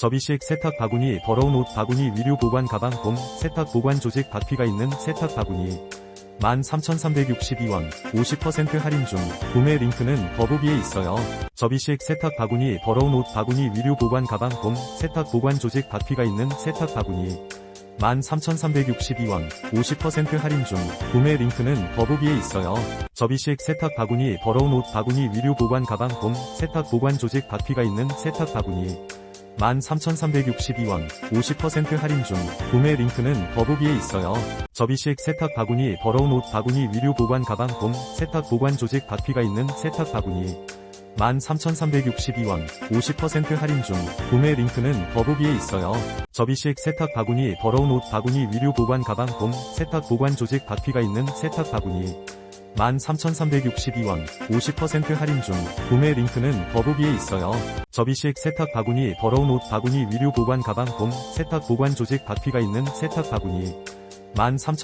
접이식 세탁 바구니 더러운 옷 바구니 위류 보관 가방 봄 세탁 보관 조직 바퀴가 있는 세탁 바구니. 13,362원 50% 할인 중. 구매 링크는 더보기에 있어요. 접이식 세탁 바구니 더러운 옷 바구니 위류 보관 가방 봄 세탁 보관 조직 바퀴가 있는 세탁 바구니. 13,362원 50% 할인 중. 구매 링크는 더보기에 있어요. 접이식 세탁 바구니 더러운 옷 바구니 위류 보관 가방 봄 세탁 보관 조직 바퀴가 있는 세탁 바구니 13,362원 50% 할인 중 구매 링크는 더보기에 있어요. 접이식 세탁 바구니 더러운 옷 바구니 위류 보관 가방 봄 세탁 보관 조직 바퀴가 있는 세탁 바구니 13,362원 50% 할인 중 구매 링크는 더보기에 있어요. 접이식 세탁 바구니 더러운 옷 바구니 위류 보관 가방 봄 세탁 보관 조직 바퀴가 있는 세탁 바구니 13,362원 50% 할인 중 구매 링크는 더보기에 있어요. 접이식 세탁 바구니 더러운 옷 바구니 위류 보관 가방 봄 세탁 보관 조직 바퀴가 있는 세탁 바구니 13,000